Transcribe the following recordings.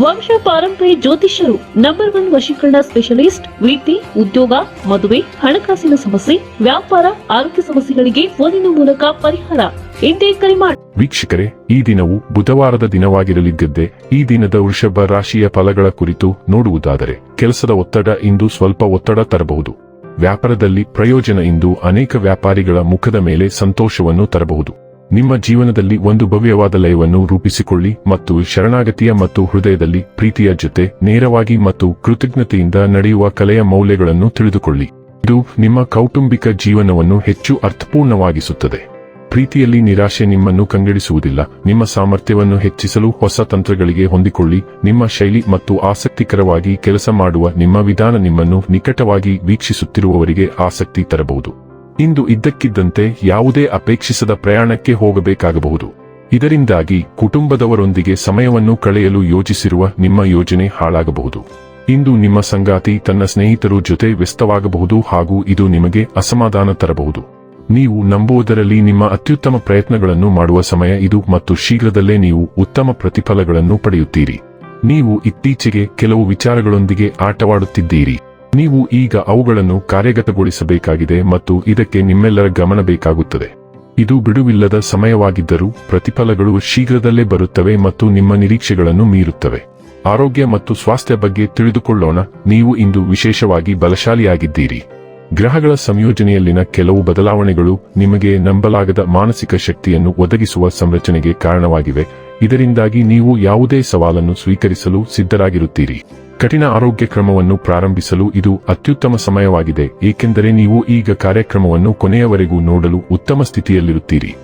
ವಂಶ ಪಾರಂಪರ್ಯ ಜ್ಯೋತಿಷ್ಯರು ನಂಬರ್ ಒನ್ ವಶೀಕರಣ ಸ್ಪೆಷಲಿಸ್ಟ್ ವೃತ್ತಿ ಉದ್ಯೋಗ, ಮದುವೆ, ಹಣಕಾಸಿನ ಸಮಸ್ಯೆ, ವ್ಯಾಪಾರ, ಆರೋಗ್ಯ ಸಮಸ್ಯೆಗಳಿಗೆ ಫೋನಿನ ಮೂಲಕ ಪರಿಹಾರ. ಎಂದೇ ಕರೆ ಮಾಡಿ ವೀಕ್ಷಕರೇ, ಈ ದಿನವು ಬುಧವಾರದ ದಿನವಾಗಿರಲಿದ್ದೆ ಈ ದಿನದ ವೃಷಭ ರಾಶಿಯ ಫಲಗಳ ಕುರಿತು ನೋಡುವುದಾದರೆ, ಕೆಲಸದ ಒತ್ತಡ ಇಂದು ಸ್ವಲ್ಪ ಒತ್ತಡ ತರಬಹುದು. ವ್ಯಾಪಾರದಲ್ಲಿ ಪ್ರಯೋಜನ ಇಂದು ಅನೇಕ ವ್ಯಾಪಾರಿಗಳ ಮುಖದ ಮೇಲೆ ಸಂತೋಷವನ್ನು ತರಬಹುದು. ನಿಮ್ಮ ಜೀವನದಲ್ಲಿ ಒಂದು ಭವ್ಯವಾದ ಲಯವನ್ನು ರೂಪಿಸಿಕೊಳ್ಳಿ ಮತ್ತು ಶರಣಾಗತಿಯ ಮತ್ತು ಹೃದಯದಲ್ಲಿ ಪ್ರೀತಿಯ ಜೊತೆ ನೇರವಾಗಿ ಮತ್ತು ಕೃತಜ್ಞತೆಯಿಂದ ನಡೆಯುವ ಕಲೆಯ ಮೌಲ್ಯಗಳನ್ನು ತಿಳಿದುಕೊಳ್ಳಿ. ಇದು ನಿಮ್ಮ ಕೌಟುಂಬಿಕ ಜೀವನವನ್ನು ಹೆಚ್ಚು ಅರ್ಥಪೂರ್ಣವಾಗಿಸುತ್ತದೆ. ಪ್ರೀತಿಯಲ್ಲಿ ನಿರಾಶೆ ನಿಮ್ಮನ್ನು ಕಂಗೆಡಿಸುವುದಿಲ್ಲ. ನಿಮ್ಮ ಸಾಮರ್ಥ್ಯವನ್ನು ಹೆಚ್ಚಿಸಲು ಹೊಸ ತಂತ್ರಗಳಿಗೆ ಹೊಂದಿಕೊಳ್ಳಿ. ನಿಮ್ಮ ಶೈಲಿ ಮತ್ತು ಆಸಕ್ತಿಕರವಾಗಿ ಕೆಲಸ ಮಾಡುವ ನಿಮ್ಮ ವಿಧಾನ ನಿಮ್ಮನ್ನು ನಿಕಟವಾಗಿ ವೀಕ್ಷಿಸುತ್ತಿರುವವರಿಗೆ ಆಸಕ್ತಿ ತರಬಹುದು. ಇಂದು ಇದ್ದಕ್ಕಿದ್ದಂತೆ ಯಾವುದೇ ಅಪೇಕ್ಷಿಸದ ಪ್ರಯಾಣಕ್ಕೆ ಹೋಗಬೇಕಾಗಬಹುದು. ಇದರಿಂದಾಗಿ ಕುಟುಂಬದವರೊಂದಿಗೆ ಸಮಯವನ್ನು ಕಳೆಯಲು ಯೋಜಿಸಿರುವ ನಿಮ್ಮ ಯೋಜನೆ ಹಾಳಾಗಬಹುದು. ಇಂದು ನಿಮ್ಮ ಸಂಗಾತಿ ತನ್ನ ಸ್ನೇಹಿತರು ಜೊತೆ ವ್ಯಸ್ತವಾಗಬಹುದು ಹಾಗೂ ಇದು ನಿಮಗೆ ಅಸಮಾಧಾನ ತರಬಹುದು. ನೀವು ನಂಬುವುದರಲ್ಲಿ ನಿಮ್ಮ ಅತ್ಯುತ್ತಮ ಪ್ರಯತ್ನಗಳನ್ನು ಮಾಡುವ ಸಮಯ ಇದು ಮತ್ತು ಶೀಘ್ರದಲ್ಲೇ ನೀವು ಉತ್ತಮ ಪ್ರತಿಫಲಗಳನ್ನು ಪಡೆಯುತ್ತೀರಿ. ನೀವು ಇತ್ತೀಚೆಗೆ ಕೆಲವು ವಿಚಾರಗಳೊಂದಿಗೆ ಆಟವಾಡುತ್ತಿದ್ದೀರಿ. ನೀವು ಈಗ ಅವುಗಳನ್ನು ಕಾರ್ಯಗತಗೊಳಿಸಬೇಕಾಗಿದೆ ಮತ್ತು ಇದಕ್ಕೆ ನಿಮ್ಮೆಲ್ಲರ ಗಮನ ಬೇಕಾಗುತ್ತದೆ. ಇದು ಬಿಡುವಿಲ್ಲದ ಸಮಯವಾಗಿದ್ದರೂ ಪ್ರತಿಫಲಗಳು ಶೀಘ್ರದಲ್ಲೇ ಬರುತ್ತವೆ ಮತ್ತು ನಿಮ್ಮ ನಿರೀಕ್ಷೆಗಳನ್ನು ಮೀರುತ್ತವೆ. ಆರೋಗ್ಯ ಮತ್ತು ಸ್ವಾಸ್ಥ್ಯ ಬಗ್ಗೆ ತಿಳಿದುಕೊಳ್ಳೋಣ, ನೀವು ಇಂದು ವಿಶೇಷವಾಗಿ ಬಲಶಾಲಿಯಾಗಿದ್ದೀರಿ. ಗ್ರಹಗಳ ಸಂಯೋಜನೆಯಲ್ಲಿನ ಕೆಲವು ಬದಲಾವಣೆಗಳು ನಿಮಗೆ ನಂಬಲಾಗದ ಮಾನಸಿಕ ಶಕ್ತಿಯನ್ನು ಒದಗಿಸುವ ಸಂರಚನೆಗೆ ಕಾರಣವಾಗಿವೆ. ಇದರಿಂದಾಗಿ ನೀವು ಯಾವುದೇ ಸವಾಲನ್ನು ಸ್ವೀಕರಿಸಲು ಸಿದ್ಧರಾಗಿರುತ್ತೀರಿ. ಕಠಿಣ ಆರೋಗ್ಯ ಕ್ರಮವನ್ನು ಪ್ರಾರಂಭಿಸಲು ಇದು ಅತ್ಯುತ್ತಮ ಸಮಯವಾಗಿದೆ, ಏಕೆಂದರೆ ನೀವು ಈಗ ಕಾರ್ಯಕ್ರಮವನ್ನು ಕೊನೆಯವರೆಗೂ ನೋಡಲು ಉತ್ತಮ ಸ್ಥಿತಿಯಲ್ಲಿರುತ್ತೀರಿ.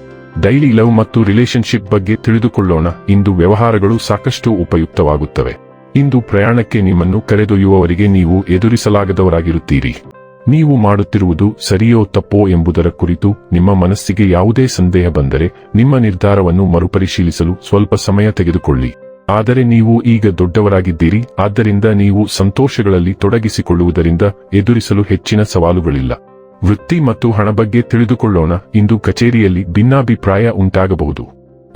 ಡೈಲಿ ಲವ್ ಮತ್ತು ರಿಲೇಶನ್ಶಿಪ್ ಬಗ್ಗೆ ತಿಳಿದುಕೊಳ್ಳೋಣ, ಇಂದು ವ್ಯವಹಾರಗಳು ಸಾಕಷ್ಟು ಉಪಯುಕ್ತವಾಗುತ್ತವೆ. ಇಂದು ಪ್ರಯಾಣಕ್ಕೆ ನಿಮ್ಮನ್ನು ಕರೆದೊಯ್ಯುವವರಿಗೆ ನೀವು ಎದುರಿಸಲಾಗದವರಾಗಿರುತ್ತೀರಿ. ನೀವು ಮಾಡುತ್ತಿರುವುದು ಸರಿಯೋ ತಪ್ಪೋ ಎಂಬುದರ ಕುರಿತು ನಿಮ್ಮ ಮನಸ್ಸಿಗೆ ಯಾವುದೇ ಸಂದೇಹ ಬಂದರೆ ನಿಮ್ಮ ನಿರ್ಧಾರವನ್ನು ಮರುಪರಿಶೀಲಿಸಲು ಸ್ವಲ್ಪ ಸಮಯ ತೆಗೆದುಕೊಳ್ಳಿ. ಆದರೆ ನೀವು ಈಗ ದೊಡ್ಡವರಾಗಿದ್ದೀರಿ, ಆದ್ದರಿಂದ ನೀವು ಸಂತೋಷಗಳಲ್ಲಿ ತೊಡಗಿಸಿಕೊಳ್ಳುವುದರಿಂದ ಎದುರಿಸಲು ಹೆಚ್ಚಿನ ಸವಾಲುಗಳಿಲ್ಲ. ವೃತ್ತಿ ಮತ್ತು ಹಣ ಬಗ್ಗೆ ತಿಳಿದುಕೊಳ್ಳೋಣ, ಇಂದು ಕಚೇರಿಯಲ್ಲಿ ಭಿನ್ನಾಭಿಪ್ರಾಯ ಉಂಟಾಗಬಹುದು.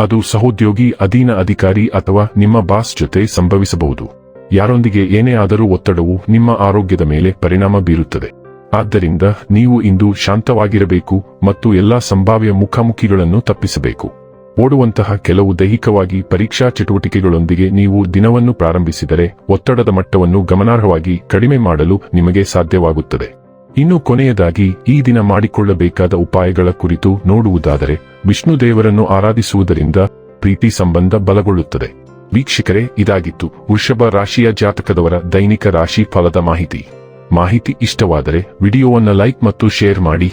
ಅದು ಸಹೋದ್ಯೋಗಿ, ಅಧೀನ ಅಧಿಕಾರಿ ಅಥವಾ ನಿಮ್ಮ ಬಾಸ್ ಜೊತೆ ಸಂಭವಿಸಬಹುದು. ಯಾರೊಂದಿಗೆ ಏನೇ ಆದರೂ ಒತ್ತಡವು ನಿಮ್ಮ ಆರೋಗ್ಯದ ಮೇಲೆ ಪರಿಣಾಮ ಬೀರುತ್ತದೆ. ಆದ್ದರಿಂದ ನೀವು ಇಂದು ಶಾಂತವಾಗಿರಬೇಕು ಮತ್ತು ಎಲ್ಲಾ ಸಂಭಾವ್ಯ ಮುಖಾಮುಖಿಗಳನ್ನು ತಪ್ಪಿಸಬೇಕು. ಓಡುವಂತಹ ಕೆಲವು ದೈಹಿಕವಾಗಿ ಪರೀಕ್ಷಾ ಚಟುವಟಿಕೆಗಳೊಂದಿಗೆ ನೀವು ದಿನವನ್ನು ಪ್ರಾರಂಭಿಸಿದರೆ ಒತ್ತಡದ ಮಟ್ಟವನ್ನು ಗಮನಾರ್ಹವಾಗಿ ಕಡಿಮೆ ಮಾಡಲು ನಿಮಗೆ ಸಾಧ್ಯವಾಗುತ್ತದೆ. ಇನ್ನು ಕೊನೆಯದಾಗಿ, ಈ ದಿನ ಮಾಡಿಕೊಳ್ಳಬೇಕಾದ ಉಪಾಯಗಳ ಕುರಿತು ನೋಡುವುದಾದರೆ ವಿಷ್ಣು ದೇವರನ್ನು ಆರಾಧಿಸುವುದರಿಂದ ಪ್ರೀತಿ ಸಂಬಂಧ ಬಲಗೊಳ್ಳುತ್ತದೆ. ವೀಕ್ಷಕರೇ, ಇದಾಗಿತ್ತು ವೃಷಭ ರಾಶಿಯ ಜಾತಕದವರ ದೈನಿಕ ರಾಶಿ ಫಲದ ಮಾಹಿತಿ. ಮಾಹಿತಿ ಇಷ್ಟವಾದರೆ ವಿಡಿಯೋವನ್ನು ಲೈಕ್ ಮತ್ತು ಶೇರ್ ಮಾಡಿ.